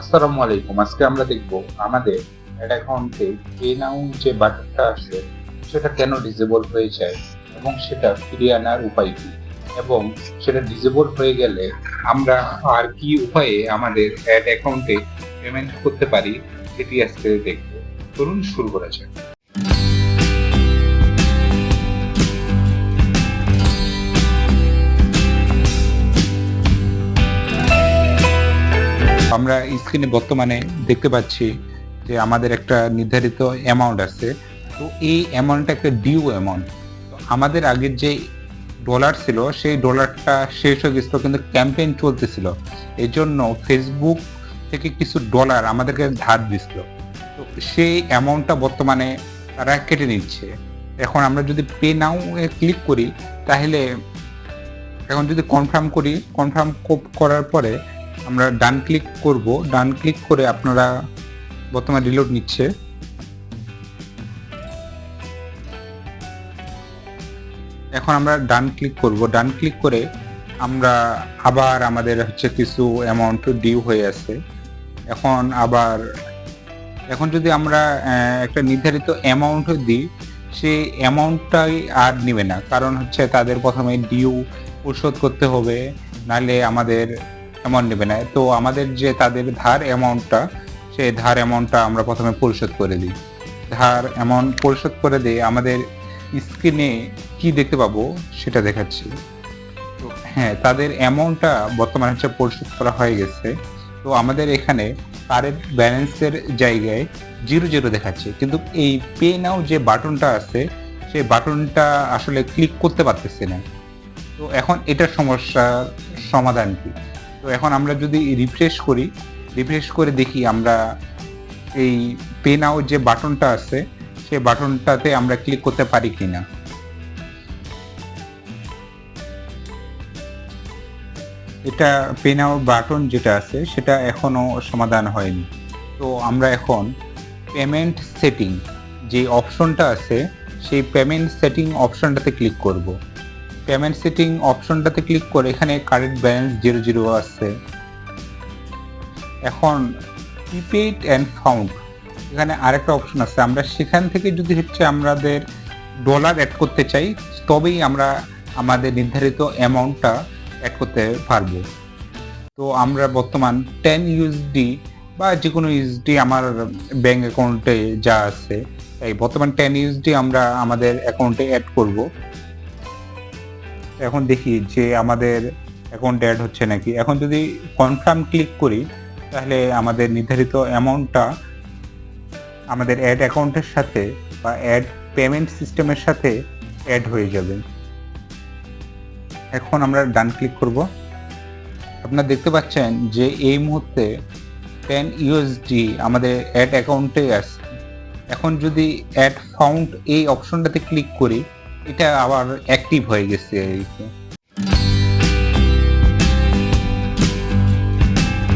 আসসালামু আলাইকুম। আজকে আমরা দেখব আমাদের অ্যাকাউন্টে পে নাও যে বাটনটা আসে সেটা কেন ডিসেবল হয়ে যায় এবং সেটা ফিরিয়ে আনার উপায় কি? এবং সেটা ডিসেবল হয়ে গেলে আমরা আর কি উপায়ে আমাদের অ্যাড অ্যাকাউন্টে পেমেন্ট করতে পারি, সেটি আজকে দেখব। চলুন শুরু করা যাক। আমরা স্ক্রিনে বর্তমানে দেখতে পাচ্ছি যে আমাদের একটা নির্ধারিত অ্যামাউন্ট আছে। তো এই অ্যামাউন্টটা একটা ডিউ অ্যামাউন্ট আমাদের আগের যে ডলার ছিল, সেই ডলারটা শেষ হয়ে গেছিল, কিন্তু ক্যাম্পেইন চলতেছিল। এই জন্য ফেসবুক থেকে কিছু ডলার আমাদেরকে ধার দিছিল। তো সেই অ্যামাউন্টটা বর্তমানে তারা কেটে নিচ্ছে। এখন আমরা যদি পে নাও এ ক্লিক করি, তাহলে এখন যদি কনফার্ম করি কনফার্ম করার পরে আমরা ডান ক্লিক করব। ডান ক্লিক করে আপনারা বর্তমানে রিলোড নিচ্ছে। এখন আমরা ডান ক্লিক করব। ডান ক্লিক করে আমরা আবার আমাদের হচ্ছে কিছু অ্যামাউন্ট ডিউ হয়ে আছে। এখন আবার, এখন যদি আমরা একটা নির্ধারিত অ্যামাউন্ট দিই, সেই অ্যামাউন্টটাই আর নেবে না। কারণ হচ্ছে তাদের প্রথমে ডিউ পরিশোধ করতে হবে। নাহলে আমাদের অ্যামাউন্ট নেবে না। তো আমাদের যে তাদের ধার অ্যামাউন্টটা সেই ধার অ্যামাউন্টটা আমরা প্রথমে পরিশোধ করে দিই। ধার অ্যামাউন্ট পরিশোধ করে দিয়ে আমাদের স্ক্রিনে কি দেখতে পাবো সেটা দেখাচ্ছি। তো হ্যাঁ তাদের অ্যামাউন্টটা বর্তমানে হচ্ছে পরিশোধ করা হয়ে গেছে। তো আমাদের এখানে কারেন্ট ব্যালেন্সের জায়গায় জিরো জিরো দেখাচ্ছে। কিন্তু এই পে নাও যে বাটনটা আছে, সেই বাটনটা আসলে ক্লিক করতে পারতেছি না। তো এখন এটার সমস্যার সমাধান কি? তো এখন আমরা যদি রিফ্রেশ করি রিফ্রেশ করে দেখি আমরা এই পে নাও যে বাটনটা আছে, সেই বাটনটাতে আমরা ক্লিক করতে পারি কিনা। এটা পে নাও বাটন যেটা আছে, সেটা এখনও সমাধান হয়নি। তো আমরা এখন পেমেন্ট সেটিং যে অপশনটা আছে, সেই পেমেন্ট সেটিং অপশনটাতে ক্লিক করব। পেমেন্ট সেটিং অপশনটাতে ক্লিক করে এখানে কারেন্ট ব্যালেন্স জিরো জিরো আছে এখন প্রিপেইড অ্যান্ড ফাউন্ড এখানে আরেকটা অপশন আছে। আমরা সেখান থেকে যদি হচ্ছে আমাদের ডলার অ্যাড করতে চাই, তবেই আমরা আমাদের নির্ধারিত অ্যামাউন্টটা অ্যাড করতে পারব। তো আমরা বর্তমান টেন ইউএসডি বা যে কোনো ইউএসডি আমার ব্যাংক অ্যাকাউন্টে যা আছে, এই বর্তমান টেন ইউএসডি আমরা আমাদের অ্যাকাউন্টে অ্যাড করব। এখন দেখি যে আমাদের অ্যাকাউন্টে অ্যাড হচ্ছে নাকি। এখন যদি কনফার্ম ক্লিক করি, তাহলে আমাদের নির্ধারিত অ্যামাউন্টটা আমাদের অ্যাড অ্যাকাউন্টের সাথে বা অ্যাড পেমেন্ট সিস্টেমের সাথে অ্যাড হয়ে যাবে। এখন আমরা ডান ক্লিক করব। আপনারা দেখতে পাচ্ছেন যে এই মুহূর্তে টেন ইউএসডি আমাদের অ্যাড অ্যাকাউন্টে আছে। এখন যদি অ্যাড ফাউন্ড এই অপশনটাতে ক্লিক করি এটা আবার অ্যাক্টিভ হয়ে গেছে আর কি